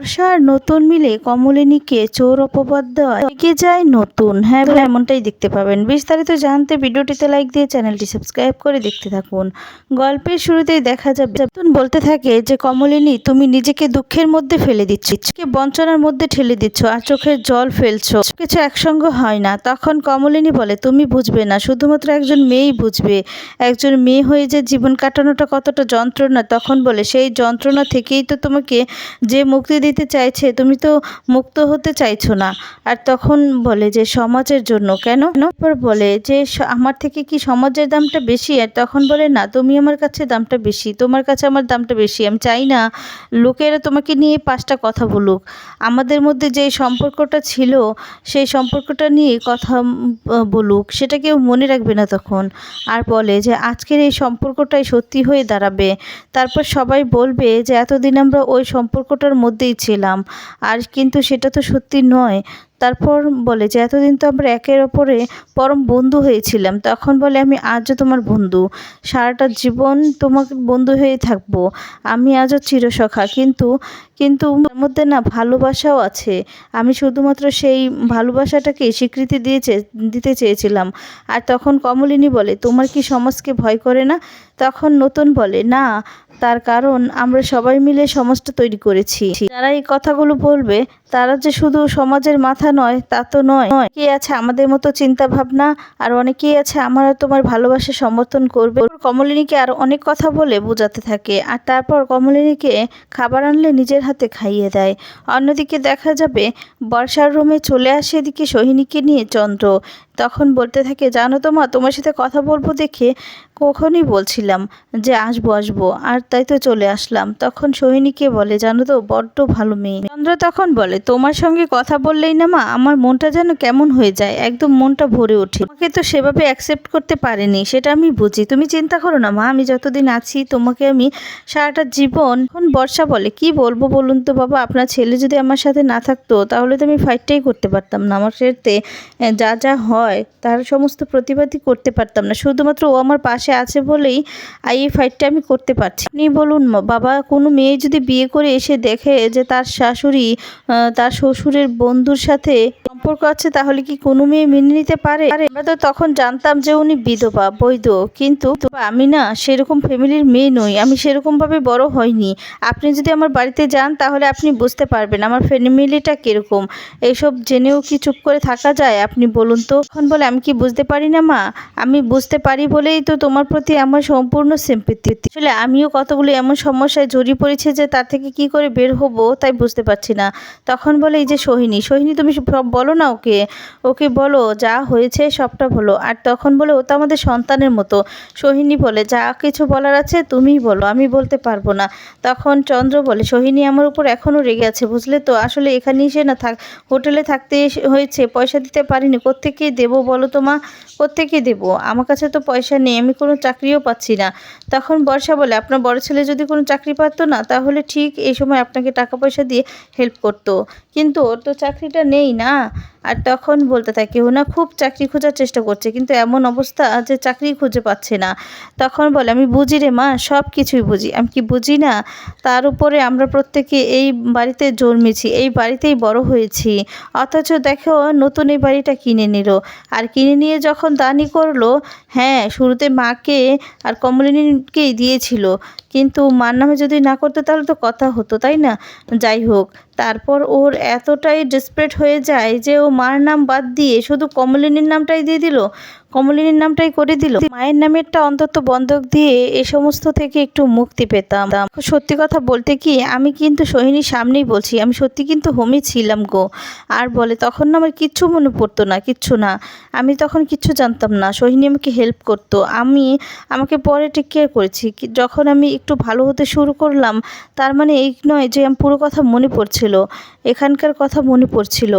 বর্ষা আর নতুন মিলে কমলিনীকে চোর অপবাদ দেওয়ায় এগিয়ে যায় নতুন। হ্যাঁ এমনটাই দেখতে পাবেন। বিস্তারিত জানতে ভিডিওটিতে লাইক দিয়ে চ্যানেলটি সাবস্ক্রাইব করে দেখতে থাকুন। গল্পের শুরুতেই দেখা যাবে, নতুন বলতে থাকে যে, কমলিনী, তুমি নিজেকে দুঃখের মধ্যে ফেলে দিচ্ছ বঞ্চনার মধ্যে ঠেলে দিচ্ছ আর চোখের জল ফেলছো। কিছু একসঙ্গে হয় না। তখন কমলিনী বলে, তুমি বুঝবে না, শুধুমাত্র একজন মেয়েই বুঝবে। একজন মেয়ে হয়ে যে জীবন কাটানোটা কতটা যন্ত্রণা, তখন বলে, সেই যন্ত্রণা থেকেই তো তোমাকে যে মুক্তি দিতে চাইছে, তুমি তো মুক্ত হতে চাইছো না। আর তখন বলে যে, সমাজের জন্য কেন? তারপর বলে যে আমার থেকে কি সমাজের দামটা বেশি? আর তখন বলে, না, তুমি আমার কাছে দামটা বেশি, তোমার কাছে আমার দামটা বেশি। আমি চাই না লোকেরা তোমাকে নিয়ে পাঁচটা কথা বলুক। আমাদের মধ্যে যে সম্পর্কটা ছিল, সেই সম্পর্কটা নিয়ে কথা বলুক। সেটা কেউ মনে রাখবে না তখন। আর বলে যে, আজকের এই সম্পর্কটাই সত্যি হয়ে দাঁড়াবে। তারপর সবাই বলবে যে, এতদিন আমরা ওই সম্পর্কটার মধ্যেই ছিলাম আর কিন্তু সেটা তো সত্যি নয়। তারপর বলে যে, এতদিন তো আমরা একের ওপরে পরম বন্ধু হয়েছিলাম। তখন বলে, আমি আজও তোমার বন্ধু। সারাটা জীবন তোমার বন্ধু হয়ে থাকব। আমি আজও চিরসখা। কিন্তু কিন্তু মধ্যে না ভালোবাসাও আছে। আমি শুধুমাত্র সেই ভালোবাসাটাকে স্বীকৃতি দিয়েছে, দিতে চেয়েছিলাম। আর তখন কমলিনী বলে, তোমার কি সমাজকে ভয় করে না? তখন নতুন বলে, না, তার কারণ আমরা সবাই মিলে সমাজটা তৈরি করেছি। যারা এই কথাগুলো বলবে তারা যে শুধু সমাজের মাথা নয়, তা তো নয়। কে আছে আমাদের মতো চিন্তা ভাবনা আর অনেকেই আছে আমার তোমার ভালোবাসা সমর্থন করবে। কমলিনীকে আর অনেক কথা বলে বোঝাতে থাকে, আর তারপর কমলিনীকে খাবার আনলে নিজের হাতে খাইয়ে দেয়। অন্যদিকে দেখা যাবে, বর্ষার রুমে চলে আসে এদিকে সোহিনীকে নিয়ে চন্দ্র। তখন বলতে থাকে, জানো তো মা, তোমার সাথে কথা বলব দেখে কখনই বলছিলাম যে আসব আসব। আর তাই তো চলে আসলাম। তখন সোহিনীকে বলে, জানো তো, বড্ড ভালো মেয়ে। চন্দ্র তখন বলে, তোমার সঙ্গে কথা বললেই না মা, আমার মনটা যেন কেমন হয়ে যায়, একদম মনটা ভরে ওঠে। তোমাকে তো সেভাবে অ্যাকসেপ্ট করতে পারেনি, সেটা আমি বুঝি। তুমি চিন্তা করো না মা, আমি যতদিন আছি, তোমাকে আমি সারাটা জীবন এখন বর্ষা বলে, কি বলব বলুন তো বাবা, আপনার ছেলে যদি আমার সাথে না থাকতো, তাহলে তো আমি ফাইটটাই করতে পারতাম না। আমার সাথে যা যা হয়, তার সমস্ত প্রতিবাদই করতে পারতাম না। শুধুমাত্র ও আমার পাশে আছে বলেই এই ফাইটটা আমি করতে পারছি। আপনি বলুন বাবা, কোনো মেয়ে যদি বিয়ে করে এসে দেখে যে তার শাশুড়ি তার শ্বশুরের বন্ধুর সাথে সম্পর্ক আছে, তাহলে কি কোনো মেয়ে মেনে নিতে পারে? আমরা তো তখন জানতাম যে উনি বিধবা, বৈধ। কিন্তু আমি না সেরকম ফ্যামিলির মেয়ে নই, আমি সেরকমভাবে বড় হইনি। আপনি যদি আমার বাড়িতে যান, তাহলে আপনি বুঝতে পারবেন আমার ফ্যামিলিটা কীরকম। এইসব জেনেও কি চুপ করে থাকা যায়, আপনি বলুন তো? এখন বলে, আমি কি বুঝতে পারি না, মা? আমি বুঝতে পারি বলেই তো তোমার প্রতি আমার সম্পূর্ণ সিম্পিতি আসলে আমিও কতগুলো এমন সমস্যায় জড়িয়ে পড়েছে যে তার থেকে কি করে বের হব তাই বুঝতে পারছি না। তখন বলে, এই যে সোহিনী সোহিনী তুমি সব বলো না ওকে। ওকে বলো, যা হয়েছে সবটা বলো। আর তখন বলে, ও তো আমাদের সন্তানের মতো। সোহিনী বলে, যা কিছু বলার আছে তুমিই বলো, আমি বলতে পারব না। তখন চন্দ্র বলে, সোহিনী আমার উপর এখনও রেগে আছে, বুঝলে তো? আসলে এখানেই সে না থাক, হোটেলে থাকতে এসে- হয়েছে, পয়সা দিতে পারিনি, কোত্থেকে দেবো বলো তো মা? কোত্থেকে দেবো? আমার কাছে তো পয়সা নেই, আমি কোনো চাকরিও পাচ্ছি না। তখন বর্ষা বলে, আপনার বড় ছেলে যদি কোনো চাকরি পারতো না, তাহলে ঠিক এই সময় আপনাকে টাকা পয়সা দিয়ে হেল্প করতো। কিন্তু ওর তো চাকরিটা নেই না। আর তখন বলতে থাকে, ও না, খুব চাকরি খোঁজার চেষ্টা করছে, কিন্তু এমন অবস্থা যে চাকরি খুঁজে পাচ্ছে না। তখন বলে, আমি বুঝি রে মা, সব কিছুই বুঝি। আমি কি বুঝি না? তার উপরে আমরা প্রত্যেকে এই বাড়িতে জন্মেছি, এই বাড়িতেই বড় হয়েছি। অথচ দেখো, নতুন এই বাড়িটা কিনে নিল। আর কিনে নিয়ে যখন দানি করল হ্যাঁ শুরুতে মাকে আর কমলিনীকেই দিয়েছিল। কিন্তু মার নামে যদি না করতো তাহলে তো কথা হতো, তাই না? যাই হোক তারপর ওর এতটাই ডেসপারেট হয়ে যায় যে ও মার নাম বাদ দিয়ে শুধু কমলিনীর নামটাই দিয়ে দিল। কমলিনীর নামটাই করে দিল। মায়ের নামেরটা অন্তত বন্ধক দিয়ে এ সমস্ত থেকে একটু মুক্তি পেতাম। সত্যি কথা বলতে কি, আমি কিন্তু সোহিনীর সামনেই বলছি, আমি সত্যি কিন্তু হোমে ছিলাম গো। আর বলে, তখন না আমার কিচ্ছু মনে পড়তো না, কিচ্ছু না। আমি তখন কিচ্ছু জানতাম না। সোহিনী আমাকে হেল্প করতো। আমি, আমাকে পরে টেক কেয়ার করেছি। যখন আমি একটু ভালো হতে শুরু করলাম, তার মানে এই নয় যে আমি পুরো কথা মনে পড়ছিল। এখানকার কথা মনে পড়ছিল।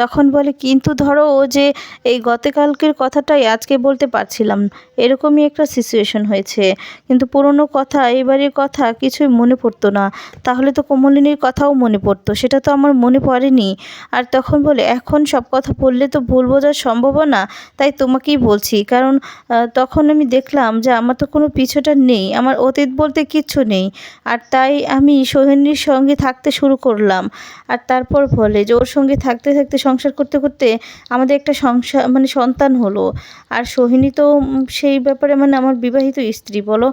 তখন বলে, কিন্তু ধরো ও যে এই গতকালকের কথাটাই আজকে বলতে পারছিলাম, এরকমই একটা সিচুয়েশন হয়েছে। কিন্তু পুরনো কথা, এবারের কথা কিছুই মনে পড়তো না। তাহলে তো কোমলিনীর কথাও মনে পড়তো, সেটা তো আমার মনে পড়েনি। আর তখন বলে, এখন সব কথা বললে তো ভুল বোঝার সম্ভাবনা, তাই তোমাকেই বলছি। কারণ তখন আমি দেখলাম যে আমার তো কোনো পিছুটা নেই, আমার অতীত বলতে কিচ্ছু নেই। আর তাই আমি সোহেনীর সঙ্গে থাকতে শুরু করলাম। আর তারপর বলে যে, ওর সঙ্গে থাকতে থাকতে, সংসার করতে করতে আমাদের একটা সংসার মানে সন্তান হলো। আর সোহিনী তো সেই ব্যাপারে মানে আমার বিবাহিত স্ত্রী, বলো?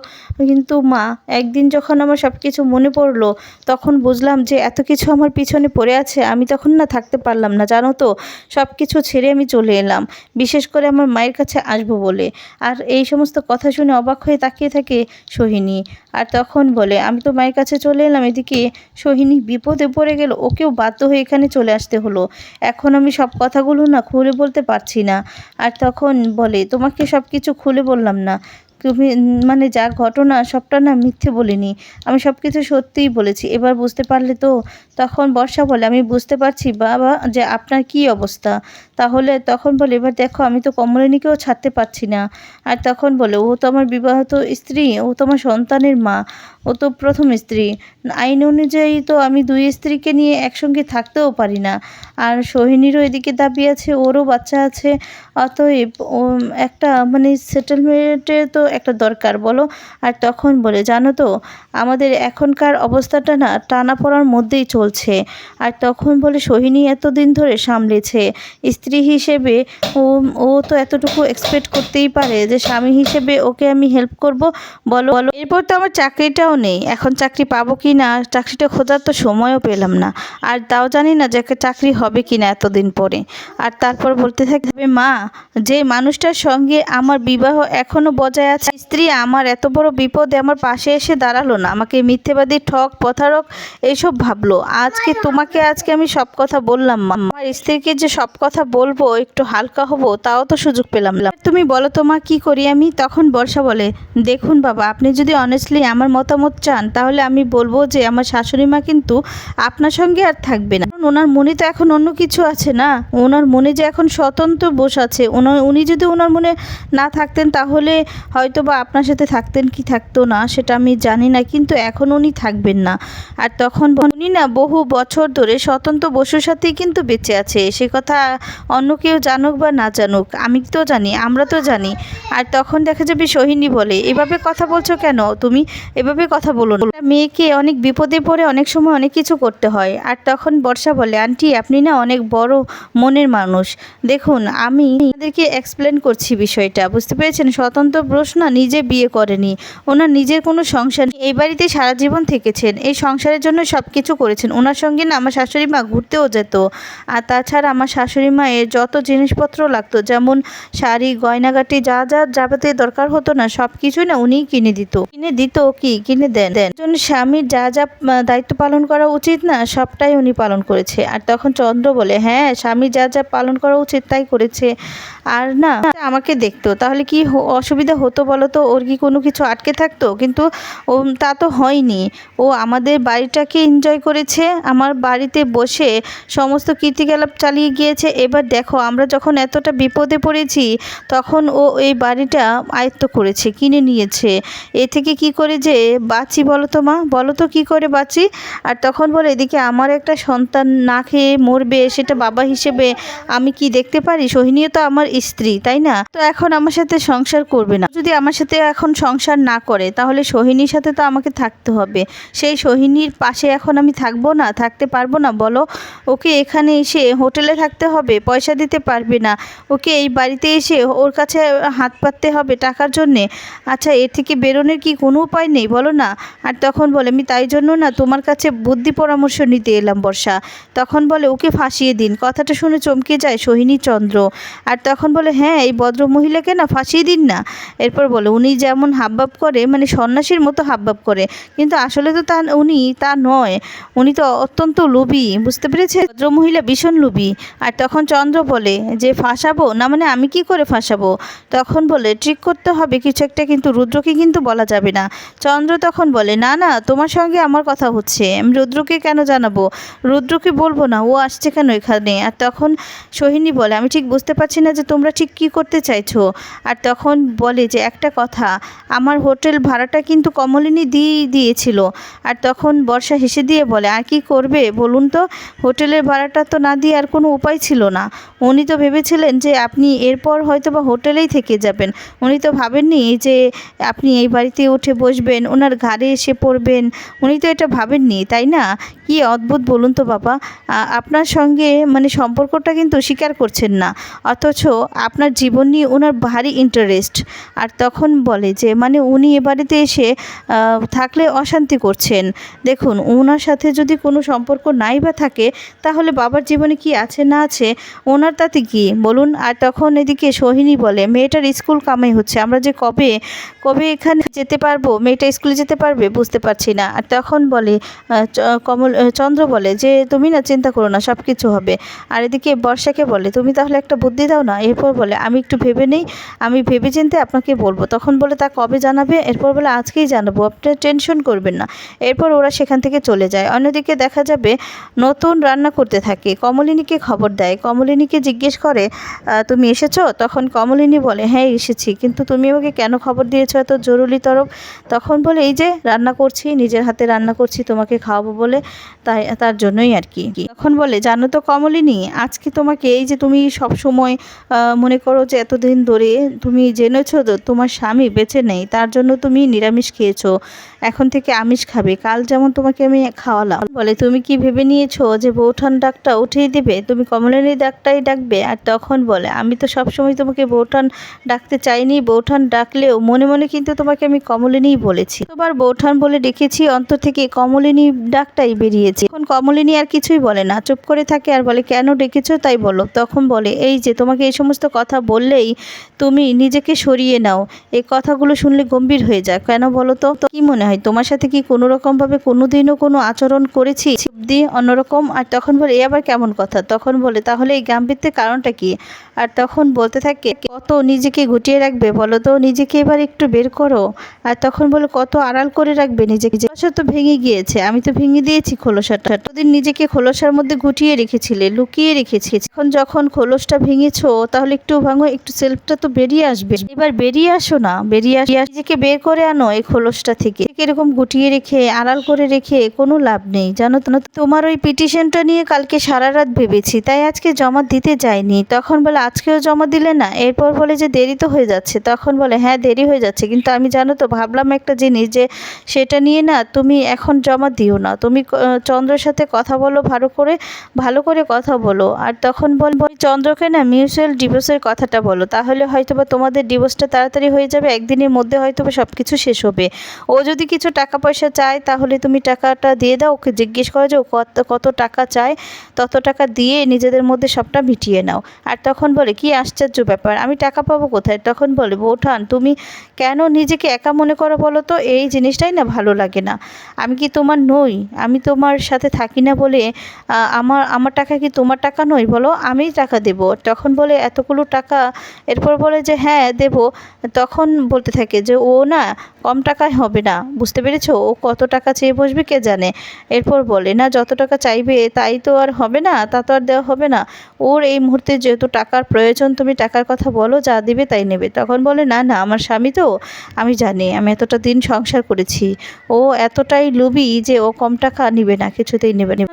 কিন্তু মা, একদিন যখন আমার সব কিছু মনে পড়ল, তখন বুঝলাম যে, এত কিছু আমার পিছনে পড়ে আছে, আমি তখন না থাকতে পারলাম না, জানো তো? সব কিছু ছেড়ে আমি চলে এলাম। বিশেষ করে আমার মায়ের কাছে আসব বলে। আর এই সমস্ত কথা শুনে অবাক হয়ে তাকিয়ে থাকে সোহিনী। আর তখন বলে, আমি তো মায়ের কাছে চলে এলাম, এদিকে সোহিনী বিপদে পড়ে গেল, ওকেও বাধ্য হয়ে এখানে চলে আসতে হলো। এখন আমি সব কথাগুলো না খুলে বলতে পারছি না। আর তখন বলে, তোমাকে সব কিছু খুলে বললাম না। তুমি মানে যা ঘটনা সবটা না মিথ্যে বলিনি। আমি সব কিছু সত্যিই বলেছি। এবার বুঝতে পারলে তো তখন বর্ষা বলে, আমি বুঝতে পারছি বাবা যে আপনার কি অবস্থা। তাহলে তখন বলে, এবার দেখো, আমি তো কমলিনীকেও ছাড়তে পারছি না। আর তখন বলে, ও তো আমার বিবাহত স্ত্রী, ও তো আমার সন্তানের মা। ও তো প্রথম স্ত্রী। আইন অনুযায়ী তো আমি দুই স্ত্রীকে নিয়ে একসঙ্গে থাকতেও পারি না। আর সোহিনীরও এদিকে দাবি আছে, ওরও বাচ্চা আছে। অতএব, ও, একটা মানে সেটেলমেন্টের তো একটা দরকার, বলো? আর তখন বলে, জানো তো, আমাদের এখনকার অবস্থাটা না টানা পড়ার মধ্যেই চলছে। আর তখন বলে, সোহিনী এতদিন ধরে সামলেছে। স্ত্রী হিসেবে ও ও তো এতটুকু এক্সপেক্ট করতেই পারে যে, স্বামী হিসেবে ওকে আমি হেল্প করব, বলো? বলো, এরপর তো আমার চাকরিটাও নেই। এখন চাকরি পাবো কি না? চাকরিটা খোঁজার তো সময়ও পেলাম না। আর তাও জানি না যে চাকরি হবে কি না এতদিন পরে। আর তারপর বলতে থাকবে মা, যে মানুষটার সঙ্গে আমার বিবাহ এখনও বজায় আছে, স্ত্রী আমার এত বড় বিপদে আমার পাশে এসে দাঁড়াল না। আমাকে মিথ্যেবাদী, ঠক, প্রতারক এইসব ভাবলো। আজকে তোমাকে আজকে আমি সব কথা বললাম, মা। আমার স্ত্রীকে যে সব কথা বলব, একটু হালকা হব, তাও তো সুযোগ পেলাম তুমি বলো তো মা, কি করি আমি? তখন বর্ষা বলে, দেখুন বাবা, আপনি যদি অনেস্টলি আমার মতামত চান তাহলে আমি বলব যে আমার শাশুড়ি মা কিন্তু আপনার সঙ্গে আর থাকবে না। ওনার মনে তো এখন অন্য কিছু আছে না? ওনার মনে যে এখন স্বতন্ত্র বস আছে। ওনার উনি যদি ওনার মনে না থাকতেন তাহলে হয়তো বা আপনার সাথে থাকতেন কি থাকতো না সেটা আমি জানি না, কিন্তু এখন উনি থাকবেন না। আর তখন উনি না বহু বছর ধরে স্বতন্ত্র বসুর সাথেই কিন্তু বেঁচে আছে। সে কথা অন্য কেউ জানুক বা না জানুক, আমি তো জানি, আমরা তো জানি। আর তখন দেখা যাবে সোহিনী বলে, এভাবে কথা বলছো কেন? তুমি এভাবে কথা বলো মেয়েকে অনেক বিপদে পড়ে অনেক সময় অনেক কিছু করতে হয়। আর তখন বর্ষা বলে, আন্টি, আপনি না অনেক বড় মনের মানুষ। দেখুন, আমি আপনাদেরকে এক্সপ্লেন করছি বিষয়টা, বুঝতে পেরেছেন? স্বতন্ত্র প্রশ্ন, নিজে বিয়ে করেনি। ওনার নিজের কোনো সংসার। এই বাড়িতে সারা জীবন থেকেছেন। এই সংসারের জন্য সব কিছু করেছেন। ওনার সঙ্গে না আমার শাশুড়ি মা ঘুরতেও যেত। আর তাছাড়া আমার শাশুড়ি মায়ের যত জিনিসপত্র লাগতো, যেমন শাড়ি, গয়নাগাটি, যা যা যাবতীয় দরকার হতো না সব কিছুই না উনিই কিনে দিত। কিনে দিত কি? কিনে দেন। দেন। স্বামীর যা যা দায়িত্ব পালন করা উচিত না, সবটাই উনি পালন করেছে। আর তখন চন্দ্র বলে হ্যাঁ স্বামী যা যা পালন করা উচিত তাই করেছে। আর না, আমাকে দেখতো তাহলে কি অসুবিধা হতো বলো তো? ওর কি কোনো কিছু আটকে থাকতো? কিন্তু ও, তা তো হয়নি। ও আমাদের বাড়িটাকে এনজয় করেছে। আমার বাড়িতে বসে সমস্ত কীর্তিকলাপ চালিয়ে গিয়েছে। এবার দেখো, আমরা যখন এতটা বিপদে পড়েছি, তখন ও এই বাড়িটা আয়ত্ত করেছে, কিনে নিয়েছে। এ থেকে কি করে যে বাঁচি বলো তো মা? বলো তো কী করে বাঁচি? আর তখন বলে, এদিকে আমার একটা সন্তান না খেয়ে মরবে সেটা বাবা হিসেবে আমি কি দেখতে পারি? সোহিনীও তো আমার স্ত্রী, তাই না? তো এখন আমার সাথে সংসার করবে না। যদি আমার সাথে এখন সংসার না করে, তাহলে সোহিনীর সাথে তো আমাকে থাকতে হবে। সেই সোহিনীর পাশে এখন আমি থাকব না, থাকতে পারব না, বলো? ওকে এখানে এসে হোটেলে থাকতে হবে, পয়সা দিতে পারবে না। ওকে এই বাড়িতে এসে ওর কাছে হাত পাততে হবে টাকার জন্যে। আচ্ছা এর থেকে বেরোনোর কি কোনো উপায় নেই, বলো না? আর তখন বলে, আমি তাই জন্য না, তোমার কাছে বুদ্ধি পরামর্শ নিতে এলাম বর্ষা। তখন বলে, ওকে ফাঁসিয়ে দিন। কথাটা শুনে চমকে যায় সোহিনী চন্দ্র। আর তখন বলে হ্যাঁ এই ভদ্র মহিলাকে না ফাঁসিয়ে দিন না। এরপর বলে, উনি যেমন হাবভাব করে মানে সন্ন্যাসীর মতো হাবভাব করে। কিন্তু আসলে তো তা, উনি তা নয়। উনি তো অত্যন্ত লোভী, বুঝতে পেরেছে? ভদ্র মহিলা ভীষণ লোভী। আর তখন চন্দ্র বলে, যে ফাঁসাবো, না মানে আমি কি করে ফাঁসাবো? তখন বলে, ট্রিক করতে হবে, কিছু একটা কিন্তু রুদ্রকে কিন্তু বলা যাবে না। চন্দ্র তখন বলে, না না, তোমার সঙ্গে আমার কথা হচ্ছে। আমি রুদ্রকে কেন জানাব? রুদ্র ওকে বলব না, ও আসছে কেন এখানে? আর তখন সোহিনী বলে, আমি ঠিক বুঝতে পারছি না যে তোমরা ঠিক কী করতে চাইছো। আর তখন বলে যে, একটা কথা, আমার হোটেল ভাড়াটা কিন্তু কমলিনী দিয়েই দিয়েছিল। আর তখন বর্ষা হেসে দিয়ে বলে, আর কি করবে? বলুন তো, হোটেলের ভাড়াটা তো না দিয়ে আর কোনো উপায় ছিল না। উনি তো ভেবেছিলেন যে, আপনি এরপর হয়তো বা হোটেলেই থেকে যাবেন। উনি তো ভাবেননি যে, আপনি এই বাড়িতে উঠে বসবেন, ওনার ঘাড়ে এসে পড়বেন। উনি তো এটা ভাবেননি, তাই না? কি অদ্ভুত বলুন তো বাবা। আ- আপনার সঙ্গে মানে সম্পর্কটা কিন্তু স্বীকার করছেন না। অথচ আপনার জীবন নিয়ে ওনার ভারী ইন্টারেস্ট আর তখন বলে যে মানে উনি এ বাড়িতে এসে থাকলে অশান্তি করছেন। দেখুন ওনার সাথে যদি কোনো সম্পর্ক নাই বা থাকে, তাহলে বাবার জীবনে কি আছে না আছে? ওনার তাতে কি? বলুন। আর তখন এদিকে সোহিনী বলে, মেয়েটার স্কুল কামাই হচ্ছে। আমরা যে কবে কবে এখানে যেতে পারব? মেয়েটা স্কুলে যেতে পারবে? বুঝতে পারছি না। আর তখন বলে কমল চন্দ্র বলে যে তুমি না চিন্তা করো না সব কিছু হবে। আর এদিকে বর্ষাকে বলে, তুমি তাহলে একটা বুদ্ধি দাও না? এরপর বলে, আমি একটু ভেবে নেই, আমি ভেবে চিনতে আপনাকে বলব। তখন বলে, তা কবে জানাবে? এরপর বলে, আজকেই জানাব, আপনি টেনশন করবেন না। এরপর ওরা সেখান থেকে চলে যায়। অন্যদিকে দেখা যাবে, নতুন রান্না করতে থাকে। কমলিনীকে খবর দেয়। কমলিনীকে জিজ্ঞেস করে তুমি এসেছ? তখন কমলিনী বলে হ্যাঁ এসেছি। কিন্তু তুমি আমাকে কেন খবর দিয়েছ এত জরুরি তরফ তখন বলে, এই যে, রান্না করছি, নিজের হাতে রান্না করছি, তোমাকে খাওয়াবো বলে, তাই, তার জন্যই আর কি। তখন বলে, জানো তো কমলিনী, আজকে তোমাকে এই যে তুমি সব সময় মনে করো যে এতদিন ধরে তুমি জেনেছো তোমার স্বামী বেঁচে নেই, তার জন্য তুমি নিরামিষ খেয়েছো। এখন থেকে আমিষ খাবে। কাল যেমন তোমাকে আমি খাওয়ালাম। বলে, তুমি কি ভেবে নিয়েছো যে বৌঠান ডাকটা উঠিয়ে দিবে? তুমি কমলিনী ডাকটাই ডাকবে? আর তখন বলে, আমি তো সবসময় তোমাকে বৌঠান ডাকতে চাইনি। বৌঠান ডাকলেও মনে মনে কিন্তু তোমাকে আমি কমলিনীই বলেছি। তোমার বৌঠান বলে ডেকেছি, অন্তর থেকে কমলিনী ডাকটাই বেরিয়েছে। এখন কমলিনী আর কিছুই বলে না। চুপ করে থাকে আর বলে, কেন ডেকেছো? তাই বলো। তখন বলে, এই যে তোমাকে এই সমস্ত কথা বললেই তুমি নিজেকে সরিয়ে নাও। এই কথাগুলো শুনলে গম্ভীর হয়ে যায়। কেন বলো তো কি মনে হয় তোমার সাথে কি কোনো রকমভাবে কোনো দিনও কোনো আচরণ করেছি? দি অন্যরকম? আর তখন বলে, এ আবার কেমন কথা? তখন বলে, তাহলে এই গাম্ভীর্যের কারণটা কি? আর তখন বলতে থাকে, কত নিজেকে গুটিয়ে রাখবে বলো তো? নিজেকে এবার একটু বের করো। আর তখন বলে, কত আড়াল করে রাখবে নিজেকে? খোলসা তো ভেঙে গিয়েছে। আমি তো ভেঙে দিয়েছি খোলসাটা। এতদিন নিজেকে খোলসার মধ্যে গুটিয়ে রেখেছিলে, লুকিয়ে রেখেছি এখন যখন খোলসটা ভেঙেছো, তাহলে একটু ভাঙো, একটু সেলফটা তো বেরিয়ে আসবে। এবার বেরিয়ে আসো না, বেরিয়ে আসি। নিজেকে বের করে আনো এই খোলসটা থেকে। এরকম গুটিয়ে রেখে, আড়াল করে রেখে কোনো লাভ নেই, জানো তো তোমার ওই পিটিশনটা নিয়ে কালকে সারা রাত ভেবেছি, তাই আজকে জমা দিতে যাইনি তখন বলে, আজকেও জমা দিলে না? এরপর বলে যে, দেরি তো হয়ে যাচ্ছে। তখন বলে হ্যাঁ দেরি হয়ে যাচ্ছে। কিন্তু আমি জানো তো, ভাবলাম একটা জিনিস যে, সেটা নিয়ে না তুমি এখন জমা দিও না। তুমি চন্দ্রের সাথে কথা বলো, ভালো করে ভালো করে কথা বলো। আর তখন বল চন্দ্রকে না মিউচুয়াল ডিভোর্সের কথাটা বলো। তাহলে হয়তো বা তোমাদের ডিভোর্সটা তাড়াতাড়ি হয়ে যাবে, একদিনের মধ্যে হয়তো বা সব কিছু শেষ হবে। ও যদি কিছু টাকা পয়সা চায়, তাহলে তুমি টাকাটা দিয়ে দাও। ওকে জিজ্ঞেস করো যে ও কত কত টাকা চায়, তত টাকা দিয়ে নিজেদের মধ্যে সবটা মিটিয়ে নাও। আর তখন বলে, কি আশ্চর্য ব্যাপার, আমি টাকা পাবো কোথায়? তখন বলে বৌঠান তুমি কেন নিজেকে একা মনে করো বলো তো? এই জিনিসটাই না ভালো লাগে না। আমি কি তোমার নই? আমি তোমার সাথে থাকি না বলে আমার আমার টাকা কি তোমার টাকা নয় বলো? আমিই টাকা দেব। তখন বলে, এতগুলো টাকা? এরপর বলে যে হ্যাঁ দেব। তখন বলতে থাকে যে, ও না, কম টাকায় হবে না। বুঝতে পেরেছ? ও কত টাকা চেয়ে বসবে কে জানে? এরপর বলে, না, যত টাকা চাইবে, তাই তো আর হবে না, তা তো আর দেওয়া হবে না। ওর এই মুহূর্তে যেহেতু টাকার প্রয়োজন, তুমি টাকার কথা বলো, যা দিবে তাই নেবে। তখন বলে, না না, আমার স্বামী তো? আমি জানি, আমি এতটা দিন সংসার করেছি। ও এতটাই লুবি যে ও কম টাকা নিবে না, কিছুতেই নেবে না।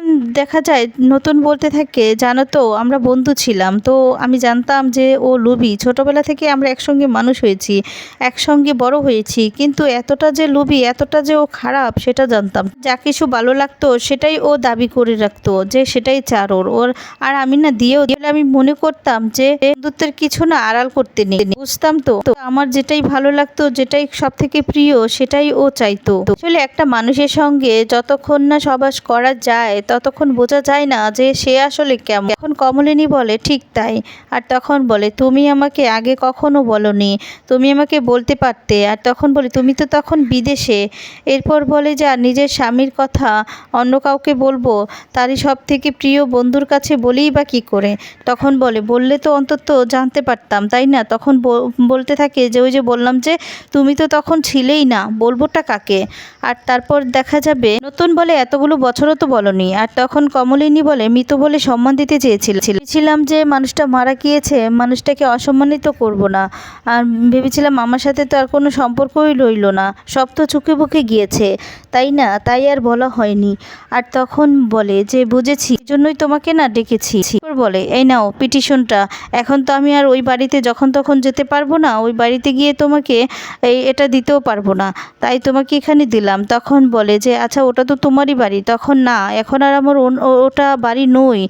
দেখা যায়, নতুন বলতে থাকে, জানো তো, আমরা বন্ধু ছিলাম, তো আমি জানতাম যে ও লুবি। ছোটবেলা থেকে আমরা একসঙ্গে মানুষ হয়েছি, একসঙ্গে বড় হয়েছি, কিন্তু এতটা যে লোভী এতটা যে ও খারাপ সেটা জানতাম। যা কিছু ভালো লাগতো সেটাই ও দাবি করে রাখতো যে সেটাই চার ওর। ওর আর আমি না দিয়েও আমি মনে করতাম যে বন্ধুত্বের কিছু না আড়াল করতে নেই। বুঝতাম তো। আমার যেটাই ভালো লাগতো, যেটাই সব থেকে প্রিয় সেটাই ও চাইতো। আসলে একটা মানুষের সঙ্গে যতক্ষণ না সবাস করা যায়, ততক্ষণ বোঝা যায় না যে সে আসলে কেমন। এখন কমলিনী বলে, ঠিক তাই। আর তখন বলে, তুমি আমাকে আগে কখনো বলনি। তুমি আমাকে বলতে পারতে। আর তখন বলে, তুমি তো তখন বিদেশে এরপর বলে, যে নিজের স্বামীর কথা অন্য কাউকে বলব, তারই সব থেকে প্রিয় বন্ধুর কাছে বলেই বা কী করে? তখন বলে, বললে তো অন্তত জানতে পারতাম, তাই না? তখন বলতে থাকে যে, ওই যে বললাম যে, তুমি তো তখন ছিলেই না, বলবোটা কাকে? আর তারপর দেখা যাবে, নতুন বলে, এতগুলো বছরও তো বলনি। আর তখন কমলিনী বলে, মৃত বলে সম্মান দিতে চেয়েছিল ছিলাম যে, মানুষটা মারা গিয়েছে, মানুষটাকে অসম্মানিত করব না। আর ভেবেছিলাম আমার সাথে তো আর কোনো সম্পর্কই রইল না। সব তো চুকে বুকে গিয়েছে। তাই না? তাই আর বলা হয়নি। আর তখন বলে যে, বুঝেছি জন্যই তোমাকে না ডেকেছি। বলে, এই নাও পিটিশনটা। এখন তো আমি আর ওই বাড়িতে যখন তখন যেতে পারব না, ওই বাড়িতে গিয়ে তোমাকে এই, এটা দিতেও পারব না। তাই তোমাকে এখানে দিলাম। তখন বলে যে আচ্ছা ওটা তো তোমারই বাড়ি। তখন, না, এখন আর আমার ওটা বাড়ি নই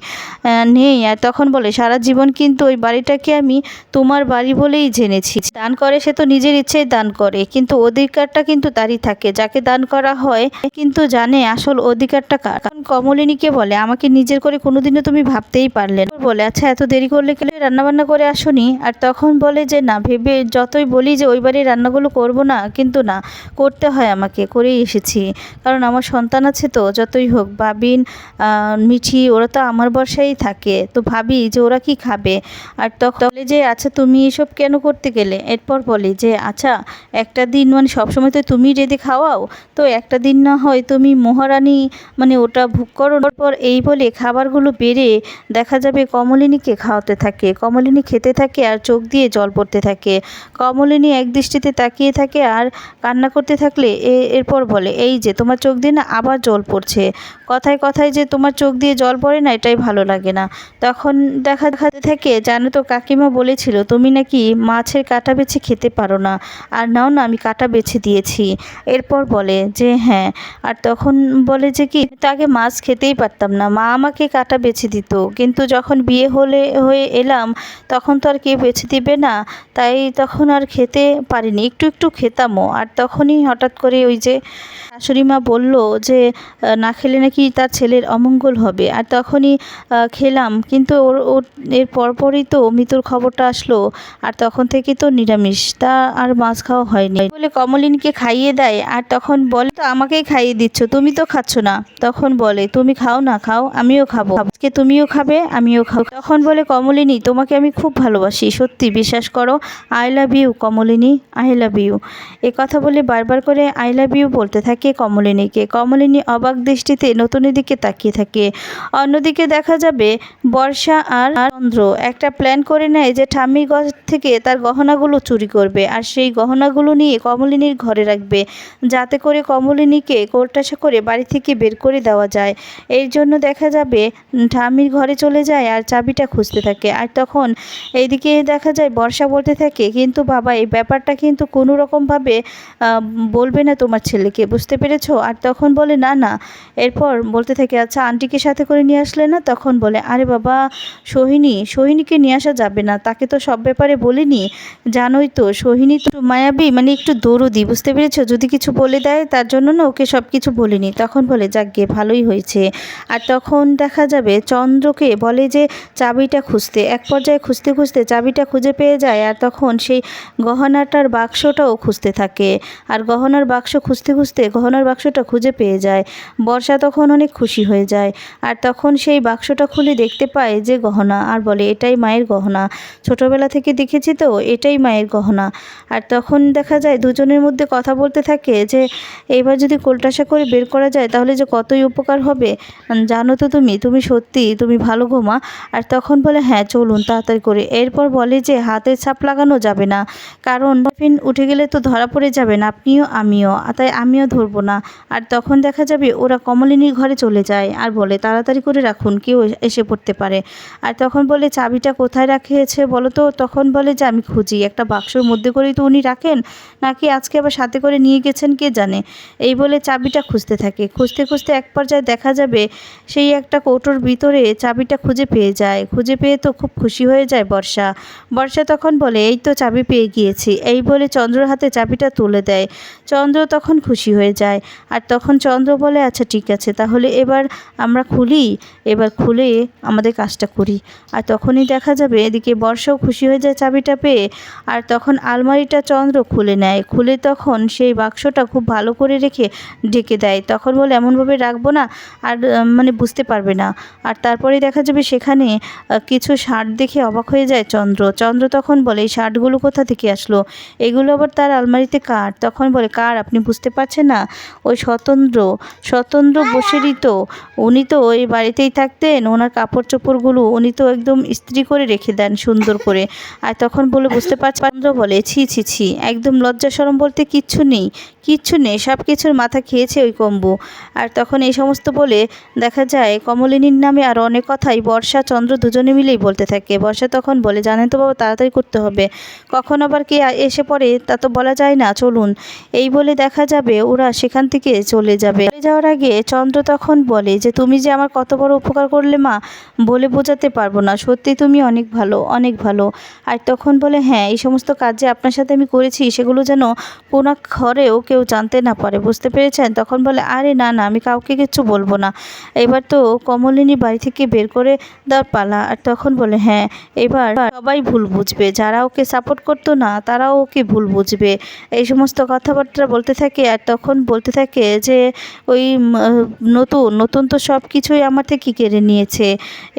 নেই। আর তখন বলে, সারা জীবন কিন্তু ওই বাড়িটাকে আমি তোমার বাড়ি বলেই জেনেছি। দান করে সে তো নিজের ইচ্ছেই দান করে, কিন্তু অধিকারটা কিন্তু তারই থাকে। যাকে দান করা হয়, কিন্তু জানে আসল অধিকারটা কার। তখন কমলিনীকে বলে, আমাকে নিজের করে কোনোদিনও তুমি ভাবতেই পারলে বলে আচ্ছা এত দেরি করলে কেন? রান্নাবান্না করে আসনি? আর তখন বলে যে, না, ভেবে যতই বলি যে, ওই বাড়ির রান্নাগুলো করব না, কিন্তু না, করতে হয় আমাকে, করেই এসেছি। কারণ আমার সন্তান আছে তো, যতই হোক বাবিন মিঠি, ওরা তো আমার বর্ষাই থাকে। তো ভাবি যে, ওরা কি খাবে? আর তখন বলে যে আচ্ছা তুমি এসব কেন করতে গেলে? এরপর বলি যে আচ্ছা একটা দিন মানে সবসময় তো তুমি যদি খাওয়াও? তো একটা দিন না হয় তুমি মহারানী মানে ওটা ভোগ করো। পর এই বলে খাবারগুলো বেড়ে দেখা যাবে কমলিনীকে খাওয়াতে থাকে। কমলিনী খেতে থাকে আর চোখ দিয়ে জল পড়তে থাকে। কমলিনী এক দৃষ্টিতে তাকিয়ে থাকে আর কান্না করতে থাকলে এ, এরপর বলে, এই যে তোমার চোখ দিয়ে না আবার জল পড়ছে। কথায় কথায় যে তোমার চোখ দিয়ে জল পড়ে না, এটাই ভালো লাগে না। তখন দেখা দেখাতে থাকে, জানো তো কাকিমা বলেছিল, তুমি নাকি মাছের কাটা বেছে খেতে পারো না। আর নাও না, আমি কাটা বেছে দিয়েছি। এরপর বলে যে হ্যাঁ। আর তখন বলে যে কি, "আমি তো আগে মাছ খেতেই পারতাম না। মা আমাকে কাটা বেছে দিত। কিন্তু যখন বিয়ে হলে, হয়ে এলাম, তখন তো আর কেউ বেছে দিবে না। তাই তখন আর খেতে পারিনি। একটু একটু খেতামও। আর তখনই হঠাৎ করে ওই যে শাশুড়ি মা বলল যে, না খেলে নাকি তার ছেলের অমঙ্গল হবে। আর তখনই খেলাম। কিন্তু ওর ওর, এর পরপরই তো মৃত্যুর খবরটা আসলো। আর তখন থেকে তো নিরামিষ। তা আর মাছ খাওয়া হয়নি। বলে কমলিনকে খাইয়ে দেয়। আর তখন বলে তো আমাকেই খাইয়ে দিচ্ছ, তুমি তো খাচ্ছ না। তখন বলে, তুমি খাও না, খাও, আমিও খাব। আজকে তুমিও খাবে, আমিও খাব। তখন বলে, কমলিনী, তোমাকে আমি খুব ভালোবাসি, সত্যি, বিশ্বাস করো I love you Kamalini I love you এ কথা বলে বারবার করে আই লাভ ইউ বলতে থাকে কমলিনীকে। কমলিনী অবাক দৃষ্টিতে নতুনের দিকে তাকিয়ে থাকে। অন্যদিকে দেখা যাবে, বর্ষা আর চন্দ্র একটা প্ল্যান করে নেয় যে ঠাম্মির ঘর থেকে তার গহনাগুলো চুরি করবে, আর সেই গহনাগুলো নিয়ে কমলিনীর ঘরে রাখবে। যাতে করে কমলিনীকে কোর্টাসা করে বাড়ি থেকে বের করে দেওয়া যায়। এর জন্য দেখা যাবে উম, ঠাম্মির ঘরে চলে যায় আর চাবিটা খুঁজতে থাকে। আর তখন এইদিকে দেখা যায় বর্ষা বলতে থাকে কিন্তু বাবা এই ব্যাপারটা কিন্তু কোনো রকমভাবে বলবে না তোমার ছেলেকে বুঝতে পেরেছ? আর তখন বলে না না। এরপর বলতে থাকে আচ্ছা আন্টিকে সাথে করে নিয়ে আসলে না? তখন বলে আরে বাবা সোহিনী সোহিনীকে নিয়ে আসা যাবে না। তাকে তো সব ব্যাপারে বলিনি। জানোই তো সোহিনী তো মায়াবী মানে একটু দৌড়দি বুঝতে পেরেছ? যদি কিছু বলে দেয়, তার জন্য না ওকে সব কিছু বলিনি তখন বলে, যাক গে, ভালোই হয়েছে। আর তখন দেখা যাবে চন্দ্রকে বলে যে, চাবিটা খুঁজতে। এক পর্যায়ে খুঁজতে খুঁজতে চাবিটা খুঁজে পেয়ে যায় আর তখন সেই গহনাটার বাক্সটাও খুঁজতে থাকে। আর গহনার বাক্স খুঁজতে খুঁজতে গহনার বাক্সটা খুঁজে পেয়ে যায়। বর্ষা তখন অনেক খুশি হয়ে যায়। আর তখন সেই বাক্সটা খুলে দেখতে পায় যে, গহনা। আর বলে, এটাই মায়ের গহনা। ছোটবেলা থেকে দেখেছি তো, এটাই মায়ের গহনা। আর তখন দেখা যায় দুজনের মধ্যে কথা বলতে থাকে যে এইবার যদি কোলটাসা করে বের করা যায়, তাহলে যে কতই উপকার হবে? জানো তো তুমি তুমি সত্যি, তুমি ভালো ঘুমা। আর তখন বলে হ্যাঁ চলুন তাড়াতাড়ি করে। এরপর বলে যে, হাতের ছাপ লাগানো যাবে না, কারণ টিফিন উঠে গেলে তো ধরা পড়ে যাবেন আপনিও আমিও, তাই আমিও ধরবো না। আর তখন দেখা যাবে ওরা কমলিনীর ঘরে চলে যায় আর বলে, তাড়াতাড়ি করে রাখুন, কেউ এসে পড়তে পারে। আর তখন বলে, চাবিটা কোথায় রাখিয়েছে বলো তো? তখন বলে যে, আমি খুঁজি, একটা বাক্সর মধ্যে করেই তো উনি রাখেন, নাকি আজকে আবার সাথে করে নিয়ে গেছেন কে জানে? এই বলে চাবিটা খুঁজতে থাকে। খুঁজতে খুঁজতে এক পর্যায়ে দেখা যাবে সেই একটা কৌটোর ভিতরে চাবিটা খুঁজে পেয়ে যায়। খুঁজে পেয়ে তো খুব খুশি হয়ে যায় বর্ষা। বর্ষা তখন বলে, এই তো চাবি পেয়ে গিয়েছি। এই বলে চন্দ্রর হাতে চাবিটা তুলে দেয়। চন্দ্র তখন খুশি হয়ে যায়। আর তখন চন্দ্র বলে আচ্ছা ঠিক আছে, তাহলে এবার আমরা খুলি। এবার খুলে আমাদের কাজটা করি। আর তখনই দেখা যাবে এদিকে বর্ষাও খুশি হয়ে যায় চাবিটা পেয়ে। আর তখন আলমারিটা চন্দ্র খুলে নেয়। খুলে তখন সেই বাক্সটা খুব ভালো করে রেখে ঢেকে দেয়। তখন বলে, এমনভাবে রাখব না আর মানে বুঝতে পারবে না। আর তারপরে দেখা যাবে সেখানে কিছু শার্ট দেখে অবাক হয়ে যায় চন্দ্র। চন্দ্র তখন বলে, এই শার্টগুলো কোথা থেকে আসলো? এগুলো আবার তার আলমারিতে কার? তখন বলে, কার? আপনি বুঝতে পারছেন না। ওই স্বতন্ত্র স্বতন্ত্র বসেরই তো উনি তো ওই বাড়িতেই থাকতেন, ওনার কাপড় চোপড়গুলো উনি তো একদম ইস্ত্রি করে রেখে দেন সুন্দর করে। আর তখন বলে, বুঝতে পারছি চন্দ্র বলে, ছি ছি ছি, একদম লজ্জা সরম বলতে কিচ্ছু নেই। কিচ্ছু নেই সব কিছুর মাথা খেয়েছে ওই কম্বু। আর তখন এই সমস্ত বলে দেখা যায় কমলিনীর নামে আর অনেক কথাই বর্ষা, চন্দ্র দুজনে মিলেই বলতে থাকে। বর্ষা তখন বলে, জানেন তো বাবা, তাড়াতাড়ি করতে হবে। কখন আবার কে এসে পড়ে তা তো বলা যায় না, চলুন। এই বলে দেখা যাবে ওরা সেখান থেকে চলে যাবে। চলে যাওয়ার আগে চন্দ্র তখন বলে যে, তুমি যে আমার কত বড় উপকার করলে মা, বলে বোঝাতে পারব না। সত্যি তুমি অনেক ভালো অনেক ভালো। আর তখন বলে হ্যাঁ এই সমস্ত কাজ যে আপনার সাথে আমি করেছি, সেগুলো যেন কোনো ঘরেও কেউ জানতে না পারে, বুঝতে পেরেছেন? তখন বলে, আরে না না, আমি কাউকে কিচ্ছু বলব না। এবার তো কমলিনী বাড়ি থেকে বের করে দেওয়ার পালা। আর তখন বলে হ্যাঁ এবার সবাই ভুল বুঝবে। যারা ওকে সাপোর্ট করতো না, তারাও ওকে ভুল বুঝবে। এই সমস্ত কথাবার্তা বলতে থাকে। আর তখন বলতে থাকে যে, ওই নতুন নতুন তো সব কিছুই আমার থেকে কেড়ে নিয়েছে।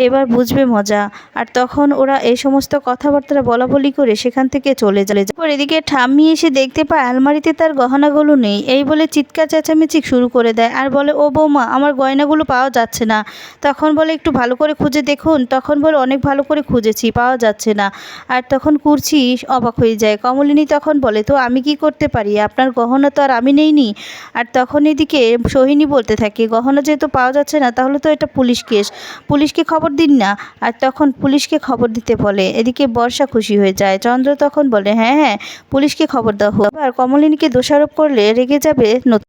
এবার বুঝবে মজা। আর তখন ওরা এই সমস্ত কথাবার্তা বলা বলি করে সেখান থেকে চলে তারপর এদিকে ঠাম্মি এসে দেখতে পায়, আলমারিতে তার গহনাগুলো নেই। এই বলে চিৎকার চেঁচামেচি শুরু করে দেয় আর বলে, ও বৌমা, আমার গয়নাগুলো পাওয়া যাচ্ছে না। তখন বলে, একটু ভালো করে খুঁজে দেখুন। তখন বলে, অনেক ভালো করে খুঁজেছি, পাওয়া যাচ্ছে না। আর তখন কুরছি অবাক হয়ে যায়। কমলিনী তখন বলে, তো আমি কি করতে পারি? আপনার গহনা তো আর আমি নেইনি। আর তখন এদিকে সোহিনী বলতে থাকে, গহনা যেহেতু পাওয়া যাচ্ছে না, তাহলে তো এটা পুলিশ কেস। পুলিশকে খবর দিন না। আর তখন পুলিশকে খবর দিতে বলে, এদিকে বর্ষা খুশি হয়ে যায়। চন্দ্র তখন বলে হ্যাঁ হ্যাঁ পুলিশকে খবর দাও। হোক আর কমলিনীকে দোষারোপ করলে রেগে যাবে